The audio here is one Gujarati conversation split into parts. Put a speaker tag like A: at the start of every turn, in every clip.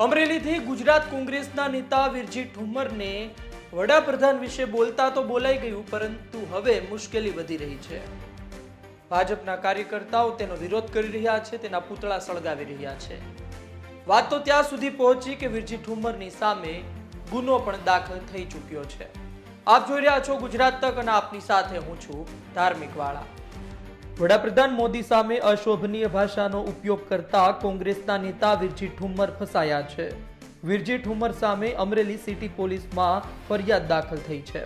A: અમરેલીથી ગુજરાત કોંગ્રેસના નેતા વિરજી ઠુમરને વડાપ્રધાન વિશે બોલતા તો બોલાઈ ગયું, પરંતુ હવે મુશ્કેલી વધી રહી છે. ભાજપના કાર્યકર્તાઓ તેનો વિરોધ કરી રહ્યા છે, તેના પૂતળા સળગાવી રહ્યા છે. વાત તો ત્યાં સુધી પહોંચી કે વિરજી ઠુમરની સામે ગુનો પણ દાખલ થઈ ચૂક્યો છે. આપ જોઈ રહ્યા છો ગુજરાત તક અને આપની સાથે હું છું ધાર્મિક વાળા. વડાપ્રધાન મોદી સામે અશોભનીય ભાષાનો ઉપયોગ કરતા કોંગ્રેસના નેતા વિરજી ઠુમ્મર ફસાયા છે. વિરજી ઠુમ્મર સામે અમરેલી સિટી પોલીસમાં ફરિયાદ દાખલ થઈ છે.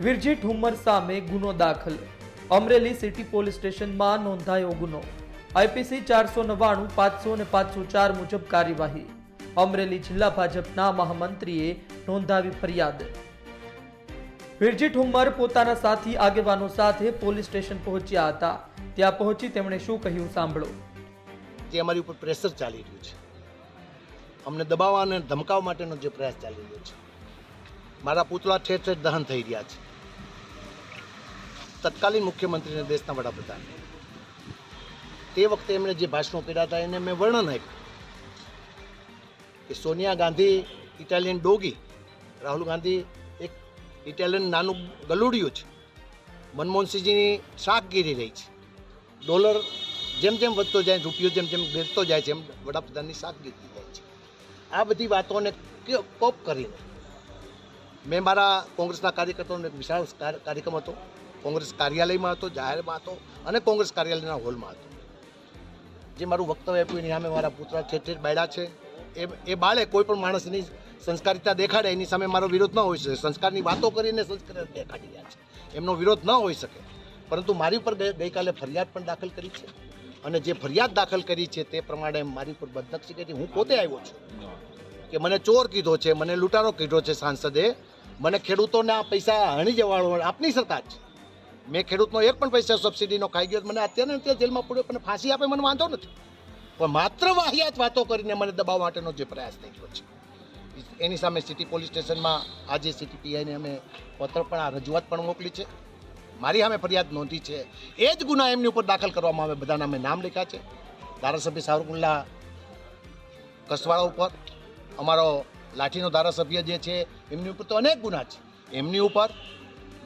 A: વિરજી ઠુમ્મર સામે ગુનો દાખલ. અમરેલી સિટી પોલીસ સ્ટેશનમાં નોંધાયો ગુનો. આઈપીસી ચારસો નવ્વાણું, પાંચસો ને પાંચસો ચાર મુજબ કાર્યવાહી. અમરેલી જિલ્લા ભાજપના મહામંત્રીએ નોંધાવી ફરિયાદ. વિરજી ઠુમ્મર પોતાના સાથી આગેવાનો સાથે પોલીસ સ્ટેશન પહોંચ્યા હતા. ત્યાં પહોંચી તેમણે શું કહ્યું સાંભળો.
B: જે અમારી ઉપર પ્રેશર ચાલી રહ્યું છે. અમને દબાવવા અને ધમકાવવા માટેનો જે પ્રયાસ ચાલી રહ્યો છે. મારા પૂતળા ઠેર ઠેર દહન થઈ રહ્યા છે. તત્કાલીન મુખ્યમંત્રીને દેશના વડાપ્રધાન. તે વખતે એમણે જે ભાષણો કર્યા હતા એને મેં વર્ણન આપ્યું. કે Sonia Gandhi, Italian doggy, Rahul Gandhi Italian નાનું ગલુડિયું છે. મનમોહનસિંહજીની શાક ગીરી રહી છે. ડોલર જેમ જેમ વધતો જાય, રૂપિયો જેમ જેમ ઘેરતો જાય છે, એમ વડાપ્રધાનની શાક ગીરતી જાય છે. આ બધી વાતોને કોપ કરીને મેં મારા કોંગ્રેસના કાર્યકર્તાઓનો એક વિશાળ કાર્યક્રમ હતો. કોંગ્રેસ કાર્યાલયમાં હતો, જાહેરમાં હતો અને કોંગ્રેસ કાર્યાલયના હોલમાં હતો. જે મારું વક્તવ્ય આપ્યું એની સામે મારા પુત્ર ઠેર ઠેર છે. એ એ બાળે કોઈ પણ માણસની સંસ્કારિતા દેખાડે, એની સામે મારો વિરોધ ન હોઈ શકે. સંસ્કારની વાતો કરીને સંસ્કાર દેખાડી રહ્યા છે. એમનો વિરોધ ન હોઈ શકે. પરંતુ મારી ઉપર ગઈકાલે ફરિયાદ પણ દાખલ કરી છે. અને જે ફરિયાદ દાખલ કરી છે તે પ્રમાણે મારી ઉપર બદનક્ષી કરી હું પોતે આવ્યો છું. કે મને ચોર કીધો છે, મને લૂંટારો કીધો છે સાંસદે. મને ખેડૂતોને આ પૈસા હણી જવાળો આપની સરકાર છે. મેં ખેડૂતનો એક પણ પૈસા સબસિડીનો ખાઈ ગયો મને અત્યારે અત્યારે જેલમાં પડ્યો પણ ફાંસી આપે મને વાંધો નથી. પણ માત્ર વાહિયાત વાતો કરીને મને દબાવવા માટેનો જે પ્રયાસ થઈ ગયો છે એની સામે સિટી પોલીસ સ્ટેશનમાં આજે સિટી પીઆઈને અમે પત્ર પણ, આ રજૂઆત પણ મોકલી છે. મારી સામે ફરિયાદ નોંધી છે. એ જ ગુના એમની ઉપર દાખલ કરવામાં આવે, બધાના અમે નામ લખ્યા છે. ધારાસભ્ય શાહરુખુલ્લા કસવાળા ઉપર, અમારો લાઠીનો ધારાસભ્ય જે છે, એમની ઉપર તો અનેક ગુના છે. એમની ઉપર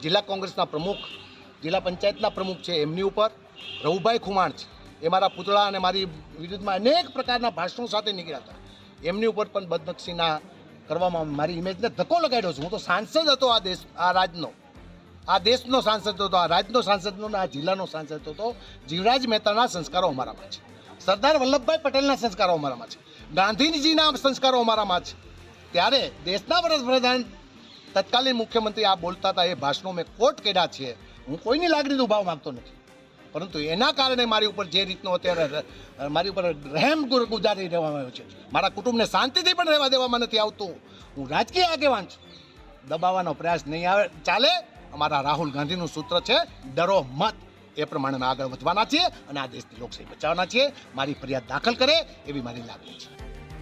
B: જિલ્લા કોંગ્રેસના પ્રમુખ, જિલ્લા પંચાયતના પ્રમુખ છે, એમની ઉપર રઘુભાઈ ખુમાણ છે. એ મારા પુતળા અને મારી વિરુદ્ધમાં અનેક પ્રકારના ભાષણો સાથે નીકળ્યા હતા. એમની ઉપર પણ બદનક્ષીના કરવામાં મારી ઇમેજને ધક્કો લગાડ્યો છું. હું તો સાંસદ હતો આ દેશ, આ રાજનો. આ દેશનો સાંસદ હતો, આ રાજનો સાંસદનો અને આ જિલ્લાનો સાંસદ હતો. જીવરાજ મહેતાના સંસ્કારો અમારામાં છે. સરદાર વલ્લભભાઈ પટેલના સંસ્કારો અમારામાં છે. ગાંધીજીના સંસ્કારો અમારામાં છે. ત્યારે દેશના વડાપ્રધાન તત્કાલીન મુખ્યમંત્રી આ બોલતા હતા એ ભાષણો મેં કોટ કર્યા છે. હું કોઈની લાગણી દુભાવ માંગતો નથી. પરંતુ એના કારણે મારી ઉપર જે રીતનો અત્યારે મારી ઉપર રહેમ ગુર- ગુજારી રહેવામાં આવ્યો છે. મારા કુટુંબને શાંતિથી પણ રહેવા દેવામાં નથી આવતું. હું રાજકીય આગેવાન છું. દબાવવાનો પ્રયાસ નહીં આવે. ચાલે. અમારા રાહુલ ગાંધીનું સૂત્ર છે ડરો મત. એ પ્રમાણે આગળ વધવાના છીએ અને આ દેશની લોકશાહી બચાવવાના છીએ. મારી ફરિયાદ દાખલ કરે એવી મારી લાગણી છે.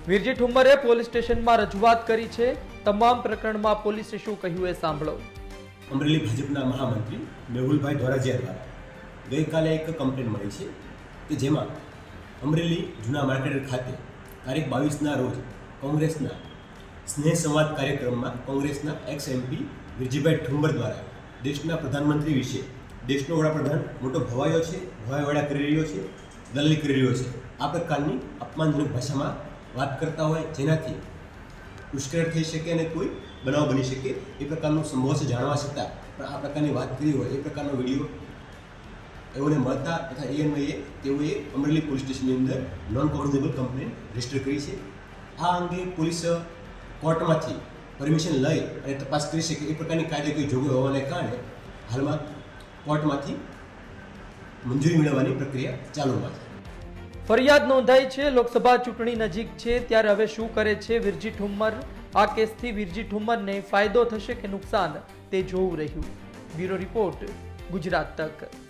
A: વિરજી ઠુમ્મરે પોલીસ સ્ટેશનમાં રજૂઆત કરી છે. તમામ પ્રકરણમાં પોલીસે શું કહ્યું એ સાંભળો.
C: અમરેલી ભાજપના મહામંત્રી મેહુલભાઈ ધોરાજીયા દ્વારા ગઈકાલે એક કમ્પ્લેન મળી છે કે જેમાં અમરેલી જૂના માર્કેટ ખાતે તારીખ બાવીસના રોજ કોંગ્રેસના સ્નેહ સંવાદ કાર્યક્રમમાં કોંગ્રેસના એક્સ એમપી વિરજીભાઈ ઠુંબર દ્વારા દેશના પ્રધાનમંત્રી વિશે દેશનો વડાપ્રધાન મોટો ભવાયો છે ભવાઈવાડા કરી રહ્યો છે દલીલ કરી રહ્યો છે. આ પ્રકારની અપમાનજનક ભાષામાં વાત કરતા હોય જેનાથી ઉશ્કેર થઈ શકે અને કોઈ બનાવ બની શકે એ પ્રકારનું સંભવ છે, જાણવા છતાં પણ આ પ્રકારની વાત કરી હોય, એ પ્રકારનો વીડિયો એઓને મળતા તથા એએનઆઈએ તેઓએ અમરેલી પોલીસ સ્ટેશનની અંદર નોન કોગ્નિઝેબલ કમ્પ્લેન રજિસ્ટર કરી છે આ અંગે પોલીસ કોર્ટમાંથી પરમિશન લઈ અને તપાસ કરી શકે એ પ્રકારની કાયદાકીય જોગવાઈ હોવાને કારણે હાલમાં કોર્ટમાંથી મંજૂરી મેળવવાની પ્રક્રિયા ચાલુમાં છે
A: ફરિયાદ નોંધાઈ છે, લોકસભા ચૂંટણી નજીક છે, ત્યારે હવે શું કરે છે વિરજી ઠુમ્મર? આ કેસથી વિરજી ઠુમ્મરને ફાયદો થશે કે નુકસાન તે જોવું રહ્યું. બ્યુરો રિપોર્ટ ગુજરાત તક.